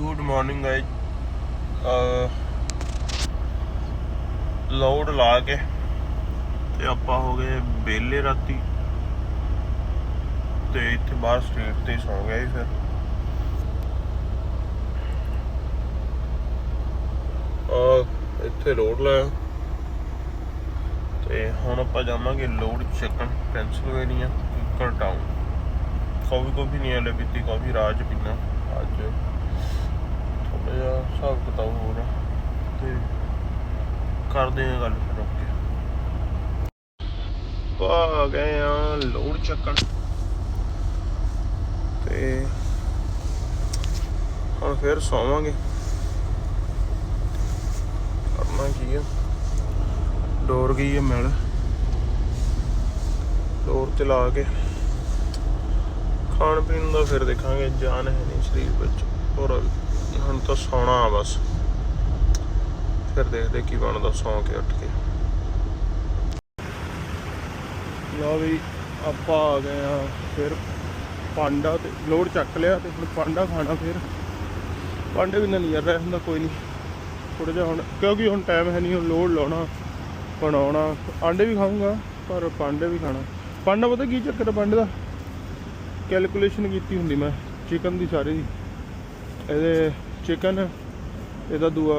Good morning guys load ਲਾ ਕੇ ਤੇ ਆਪਾਂ ਹੋ ਗਏ ਬੇਲੇ ਰਾਤੀ ਤੇ ਇੱਥੇ ਬਾਹਰ ਸਟਰੀਟ ਤੇ ਸੌ ਗਏ ਫਿਰ। ਆ ਇੱਥੇ ਲੋਡ ਲਾਇਆ। ਤੇ ਹੁਣ ਆਪਾਂ ਜਾਵਾਂਗੇ ਲੋਡ ਚੱਕਣ ਪੈਂਸਿਲਵੇਨੀਆ ਕਿਕਰ ਟਾਊਨ ਕਾਫੀ ਕਾਫੀ ਨਹੀਂ ਹਲੇ ਪੀਤੀ ਕਾਫੀ ਰਾਜ ਪੀਣਾ ਅੱਜ। ਥੋੜਾ ਹਿਸਾਬ ਕਿਤਾਬ ਹੋ ਰਿਹਾ ਤੇ ਕਰਦੇ ਆ ਗੱਲ ਫਿਰ ਓਕੇ ਆ ਗਏ ਆ ਲੋਡ ਚੱਕਣ। ਤੇ ਹੁਣ ਫਿਰ ਸੌਵਾਂਗੇ। ਕਰਨਾ ਕੀ ਆ? ਡੋਰ ਗਈ ਹੈ ਮਿਲ। ਡੋਰ ਤੇ ਲਾ ਕੇ ਖਾਣ ਪੀਣ ਦਾ ਫਿਰ ਦੇਖਾਂਗੇ, ਜਾਨ ਹੈ ਨਹੀਂ ਸਰੀਰ ਵਿੱਚ, ਹੋਰ ਹੁਣ ਤਾਂ ਸੌਣਾ ਆ ਬਸ। ਫਿਰ ਦੇਖਦੇ ਕੀ ਬਣਦਾ, ਸੌਂ ਕੇ ਉੱਠ ਕੇ। ਲਓ ਵੀ, ਆਪਾਂ ਆ ਗਏ ਆ ਫਿਰ ਪਾਂਡਾ ਤੇ ਲੋਡ ਚੱਕ ਲਿਆ ਤੇ ਹੁਣ ਪਾਂਡਾ ਖਾਣਾ ਫਿਰ। ਪਾਂਡੇ ਵੀ ਨਾ ਨਹੀਂ ਰਿਹਾ ਹੁੰਦਾ ਕੋਈ ਨਹੀਂ। ਥੋੜਾ ਜਿਹਾ ਹੁਣ, ਕਿਉਂਕਿ ਹੁਣ ਟਾਈਮ ਹੈ ਨਹੀਂ ਹੁਣ ਲੋਡ ਲਾਉਣਾ, ਬਣਾਉਣਾ। ਆਂਡੇ ਵੀ ਖਾਊਂਗਾ, ਪਰ ਪਾਂਡੇ ਵੀ ਖਾਣਾ। ਪਾਂਡਾ ਪਤਾ ਕੀ ਚੱਕਰ ਹੈ ਪਾਂਡੇ ਦਾ? ਕੈਲਕੂਲੇਸ਼ਨ ਕੀਤੀ ਹੁੰਦੀ ਮੈਂ ਚਿਕਨ ਦੀ ਸਾਰੀ। ਦੀ ਇਹਦੇ ਚਿਕਨ ਇਹਦਾ ਦੂਆ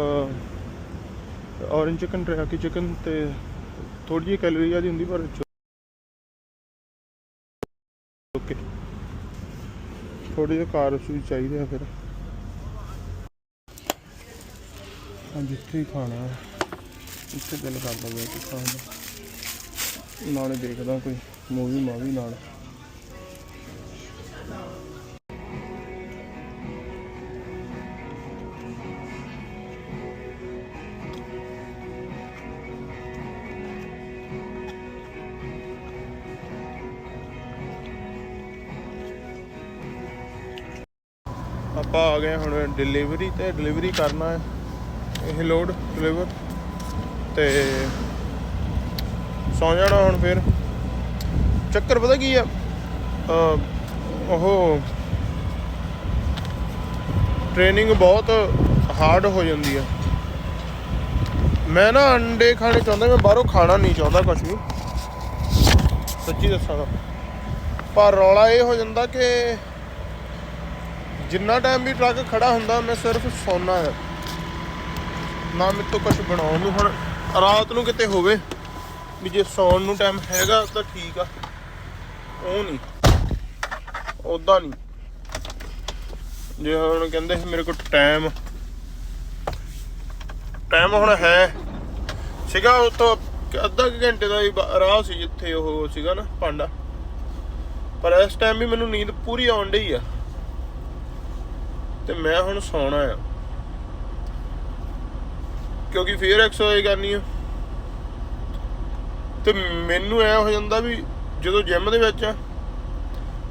ਔਰੇਂਜ ਚਿਕਨ ਟਰੈਕੀ ਚਿਕਨ ਤੇ ਥੋੜੀ ਜਿਹੀ ਕੈਲੋਰੀ ਆਦੀ ਹੁੰਦੀ ਪਰ ਓਕੇ ਥੋੜੀ ਜਿਹੀ ਕਾਰਬਸ ਵੀ ਚਾਹੀਦੇ ਆ ਫਿਰ। ਹਾਂ ਜਿੱਥੇ ਹੀ ਖਾਣਾ ਹੈ, ਇੱਥੇ ਦਿਲ ਕਰਦਾ ਪਿਆ ਕਿ ਖਾਣ ਦਾ। ਨਾਲੇ ਦੇਖਦਾ ਕੋਈ ਮੂਵੀ ਮਾਵੀ ਨਾਲ। ਆਪਾਂ ਆ ਗਏ ਹੁਣ ਡਿਲੀਵਰੀ ਤੇ ਡਿਲੀਵਰੀ ਕਰਨਾ ਹੈ। ਇਹ ਲੋਡ ਡਿਲੀਵਰ ਤੇ ਸੌ ਜਾਣਾ ਹੁਣ ਫਿਰ। ਚੱਕਰ ਪਤਾ ਕੀ ਆ? ਉਹ ਟ੍ਰੇਨਿੰਗ ਬਹੁਤ ਹਾਰਡ ਹੋ ਜਾਂਦੀ ਆ। ਮੈਂ ਨਾ ਅੰਡੇ ਖਾਣੇ ਚਾਹੁੰਦਾ, ਮੈਂ ਬਾਹਰੋਂ ਖਾਣਾ ਨਹੀਂ ਚਾਹੁੰਦਾ ਕੁਝ ਵੀ। ਸੱਚੀ ਦੱਸਾਂ ਪਰ ਰੌਲਾ ਇਹ ਹੋ ਜਾਂਦਾ ਕਿ ਜਿੰਨਾ ਟਾਈਮ ਵੀ ਟਰੱਕ ਖੜਾ ਹੁੰਦਾ, ਮੈਂ ਸਿਰਫ ਸੌਣਾ ਹੈ ਨਾ ਮੇਰੇ ਤੋਂ ਕੁਝ ਬਣਾਉਣ ਨੂੰ, ਹੁਣ ਰਾਤ ਨੂੰ ਕਿਤੇ ਹੋਵੇ, ਵੀ ਜੇ ਸੌਣ ਨੂੰ ਟਾਈਮ ਹੈਗਾ ਤਾਂ ਠੀਕ ਆ। ਉਹ ਨਹੀਂ। ਉਦਾਂ ਨਹੀਂ। ਜੇ ਹੁਣ ਕਹਿੰਦੇ ਸੀ ਮੇਰੇ ਕੋਲ ਟਾਈਮ ਟਾਈਮ ਹੁਣ ਹੈ। ਸੀਗਾ ਉਹ ਅੱਧਾ ਕੁ ਘੰਟੇ ਦਾ ਹੀ ਰਾਹ ਸੀ ਜਿੱਥੇ ਉਹ ਸੀਗਾ ਨਾ ਪਾਂਡਾ ਪਰ ਇਸ ਟਾਈਮ ਵੀ ਮੈਨੂੰ ਨੀਂਦ ਪੂਰੀ ਆਉਣ ਡਈ ਆ। ਤੇ ਮੈਂ ਹੁਣ ਸੌਣਾ ਆ। ਕਿਉਂਕਿ ਫੇਰ ਐਕਸਰਸਾਈਜ਼ ਕਰਨੀ ਆ। ਤੇ ਮੈਨੂੰ ਐ ਹੋ ਜਾਂਦਾ ਵੀ ਜਦੋਂ ਜਿਮ ਦੇ ਵਿੱਚ ਆ,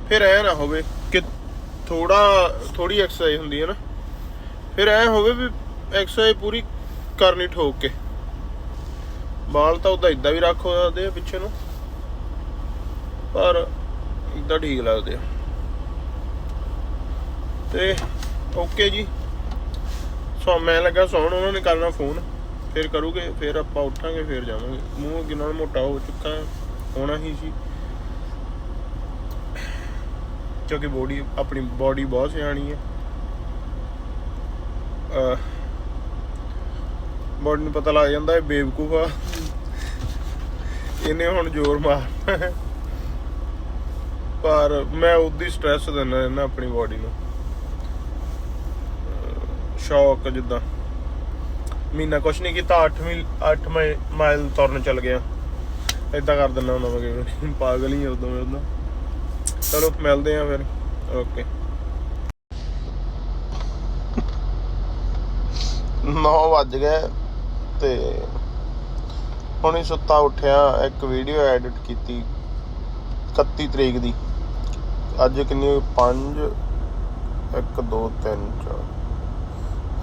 ਫਿਰ ਐ ਨਾ ਹੋਵੇ ਕਿ ਥੋੜਾ ਥੋੜੀ ਐਕਸਰਸਾਈਜ਼ ਹੁੰਦੀ ਹੈ ਨਾ। ਫਿਰ ਐ ਹੋਵੇ ਵੀ ਐਕਸਰਸਾਈਜ਼ ਪੂਰੀ ਕਰਨੀ ਠੋਕ ਕੇ। ਬਾਲ ਤਾਂ ਉਹਦਾ ਇਦਾਂ ਵੀ ਰੱਖ ਹੋ ਸਕਦੇ ਆ ਪਿੱਛੇ ਨੂੰ। ਪਰ ਇਦਾਂ ਠੀਕ ਲੱਗਦੇ ਆ। ਤੇ ਓਕੇ ਜੀ। ਸੋ, ਮੈਂ ਲੱਗਾ ਸੌਣ, ਉਹਨਾਂ ਨੇ ਕਰਨਾ ਫੋਨ। ਫਿਰ ਕਰੂਗੇ, ਫਿਰ ਆਪਾਂ ਉੱਠਾਂਗੇ, ਫਿਰ ਜਾਵਾਂਗੇ। ਮੂੰਹ ਅੱਗੇ ਨਾਲ ਮੋਟਾ ਹੋ ਚੁੱਕਾ, ਹੋਣਾ ਹੀ ਸੀ। ਕਿਉਂਕਿ ਬੋਡੀ ਆਪਣੀ ਬੋਡੀ ਬਹੁਤ ਸਿਆਣੀ ਹੈ। ਬੋਡੀ ਨੂੰ ਪਤਾ ਲੱਗ ਜਾਂਦਾ ਇਹ ਬੇਵਕੂਫ ਆ। ਇਹਨੇ ਹੁਣ ਜ਼ੋਰ ਮਾਰਨਾ ਪਰ ਮੈਂ ਉਹਦੀ ਸਟ੍ਰੈਸ ਦਿੰਦਾ ਰਹਿੰਦਾ ਆਪਣੀ ਬੋਡੀ ਨੂੰ। ਸ਼ੌਕ ਜਿੱਦਾਂ। ਮਹੀਨਾ ਕੁਛ ਨਹੀਂ ਕੀਤਾ 8 8 ਮਾਈਲ ਤੁਰਨ ਚੱਲ ਗਿਆ। ਇਦਾਂ ਕਰ ਦਿੰਦਾ ਹੁੰਦਾ ਮੈਂ ਕਈ ਪਾਗਲ ਹੀ ਉਦੋਂ ਮੈਂ ਉਦੋਂ। ਚਲੋ, ਮਿਲਦੇ ਆ ਫਿਰ। ਓਕੇ। 9 ਵੱਜ ਗਏ ਤੇ ਹੁਣੀ ਸੁੱਤਾ ਉੱਠਿਆ, ਇੱਕ ਵੀਡੀਓ ਐਡਿਟ ਕੀਤੀ 31 ਤਰੀਕ ਦੀ। ਅੱਜ ਕਿੰਨੀ 5 1 2 3 4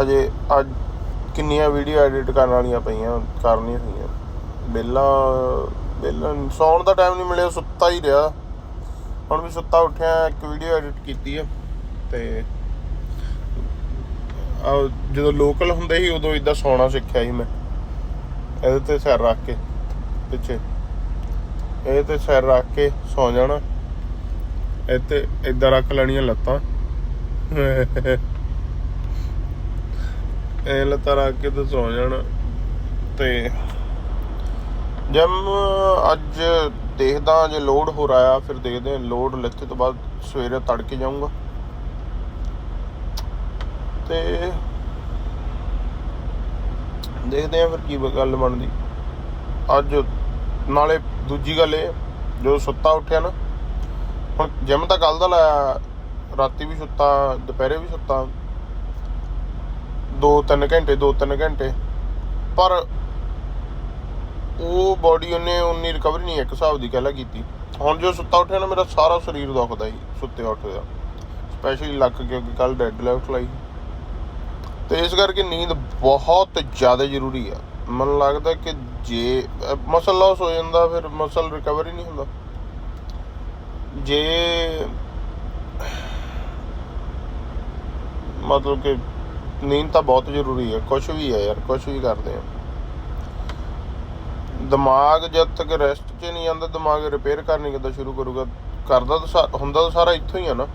ਹਜੇ ਅੱਜ ਕਿੰਨੀਆਂ ਵੀਡੀਓ ਐਡਿਟ ਕਰਨ ਵਾਲੀਆਂ ਪਈਆਂ, ਕਰਨੀਆਂ ਸੀਗੀਆਂ। ਬੇਲਾ ਬੇਲਾ ਸੌਣ ਦਾ ਟਾਈਮ ਨਹੀਂ ਮਿਲਿਆ, ਸੁੱਤਾ ਹੀ ਰਿਹਾ। ਹੁਣ ਵੀ ਸੁੱਤਾ ਉੱਠਿਆ, ਇੱਕ ਵੀਡੀਓ ਐਡਿਟ ਕੀਤੀ ਆ, ਤੇ ਆਹ ਜਦੋਂ ਲੋਕਲ ਹੁੰਦੇ ਸੀ, ਉਦੋਂ ਇਦਾਂ ਸੌਣਾ ਸਿੱਖਿਆ ਸੀ ਮੈਂ। ਇਹਦੇ ਤੇ ਸਿਰ ਰੱਖ ਕੇ, ਪਿੱਛੇ। ਇਹ ਤੇ ਸਿਰ ਰੱਖ ਕੇ ਸੌ ਜਾਣਾ। ਇੱਥੇ ਇਦਾਂ ਰੱਖ ਲੈਣੀਆਂ ਲੱਤਾਂ। ਇਹ ਲੱਤਾਂ ਰੱਖ ਕੇ ਤੇ ਸੌ ਜਾਣਾ। ਤੇ ਜਮ ਅੱਜ ਦੇਖਦਾ ਜੇ ਲੋਡ ਹੋ ਰਿਹਾ, ਫਿਰ ਦੇਖਦੇ ਹਾਂ। ਲੋਡ ਲਿੱਥੇ ਤੋਂ ਬਾਅਦ ਸਵੇਰੇ ਤੜਕੇ ਜਾਊਂਗਾ। ਤੇ ਦੇਖਦੇ ਹਾਂ ਫਿਰ ਕੀ ਗੱਲ ਬਣਦੀ। ਅੱਜ ਨਾਲੇ ਦੂਜੀ ਗੱਲ ਇਹ ਜਦੋਂ ਸੁੱਤਾ ਉੱਠਿਆ ਨਾ। ਹੁਣ ਜਿਮ ਤਾਂ ਕੱਲ ਦਾ ਲਾਇਆ, ਰਾਤੀ ਵੀ ਸੁੱਤਾ, ਦੁਪਹਿਰੇ ਵੀ ਸੁੱਤਾ। 2-3 ਘੰਟੇ 2-3 ਘੰਟੇ। ਪਰ ਉਹ ਬਾਡੀ ਉਹਨੇ ਉਨੀ ਰਿਕਵਰੀ ਨਹੀਂ ਇੱਕ ਹਿਸਾਬ ਦੀ ਕਹਿਲਾ ਕੀਤੀ। ਹੁਣ ਜੋ ਸੁੱਤਾ ਉੱਠਿਆ ਨਾ, ਮੇਰਾ ਸਾਰਾ ਸਰੀਰ ਦੁਖਦਾ ਸੀ ਸੁੱਤੇ ਉੱਠਦਾ ਸਪੈਸ਼ਲੀ ਲੱਕ ਕਿਉਂਕਿ ਕੱਲ ਡੈਡ ਲੈਫਟ ਲਾਈ। ਤੇ ਇਸ ਕਰਕੇ ਨੀਂਦ ਬਹੁਤ ਜ਼ਿਆਦਾ ਜ਼ਰੂਰੀ ਆ। ਮੈਨੂੰ ਲੱਗਦਾ ਕਿ ਜੇ ਮਸਲ ਲਾਸ ਹੋ ਜਾਂਦਾ, ਫਿਰ ਮਸਲ ਰਿਕਵਰੀ ਨਹੀਂ ਹੁੰਦਾ। ਜੇ, ਮਤਲਬ ਕਿ ਨੀਂਦ ਤਾਂ ਬਹੁਤ ਜ਼ਰੂਰੀ ਹੈ ਕੁਝ ਵੀ ਹੈ ਯਾਰ ਕੁਝ ਵੀ ਕਰਦੇ ਆ। ਦਿਮਾਗ ਜਦ ਤੱਕ ਰੈਸਟ 'ਚ ਨਹੀਂ ਆਉਂਦਾ, ਦਿਮਾਗ ਰਿਪੇਅਰ ਕਰਨੀ ਕਿੱਦਾਂ ਸ਼ੁਰੂ ਕਰੂਗਾ? ਕਰਦਾ ਤਾਂ ਹੁੰਦਾ ਤਾਂ ਸਾਰਾ ਇੱਥੋਂ ਹੀ ਆ ਨਾ।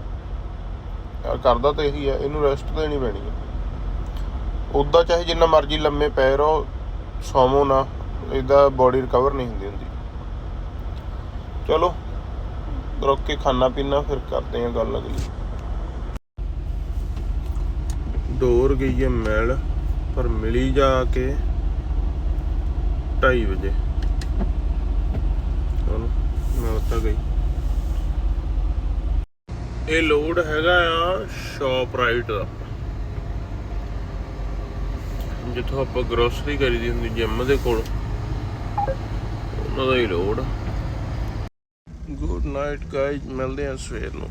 ਕਰਦਾ ਤਾਂ ਇਹੀ ਆ, ਇਹਨੂੰ ਰੈਸਟ ਦੇਣੀ ਪੈਣੀ ਆ। ਉਦਾਂ ਚਾਹੇ ਜਿੰਨਾ ਮਰਜ਼ੀ ਲੰਮੇ ਪੈ ਰਹੋ, ਸੌਵੋ ਨਾ, ਇਹਦਾ ਬੋਡੀ ਰਿਕਵਰ ਨਹੀਂ ਹੁੰਦੀ ਹੁੰਦੀ। ਚਲੋ ਰੁਕ ਕੇ ਖਾਣਾ ਪੀਣਾ, ਫਿਰ ਕਰਦੇ ਆ ਗੱਲ ਅਗਲੀ। ਡੋਰ ਗਈ ਹੈ ਮਿਲ, ਪਰ ਮਿਲੀ ਜਾ ਕੇ 2:30 ਵਜੇ। ਚਲੋ ਮੈਂ ਤਾਂ ਗਈ। ਇਹ ਲੋਡ ਹੈਗਾ ਆ ਸ਼ਾਪ ਰਾਈਟ ਦਾ। ਜਿੱਥੋਂ ਆਪਾਂ ਗਰੋਸਰੀ ਕਰੀਦੀ ਹੁੰਦੀ ਜਿਮ ਦੇ ਕੋਲ, ਉਹਨਾਂ ਦਾ ਹੀ ਲੋਡ। ਗੁੱਡ ਨਾਈਟ ਗਾਇਜ਼ ਮਿਲਦੇ ਆ ਸਵੇਰ ਨੂੰ।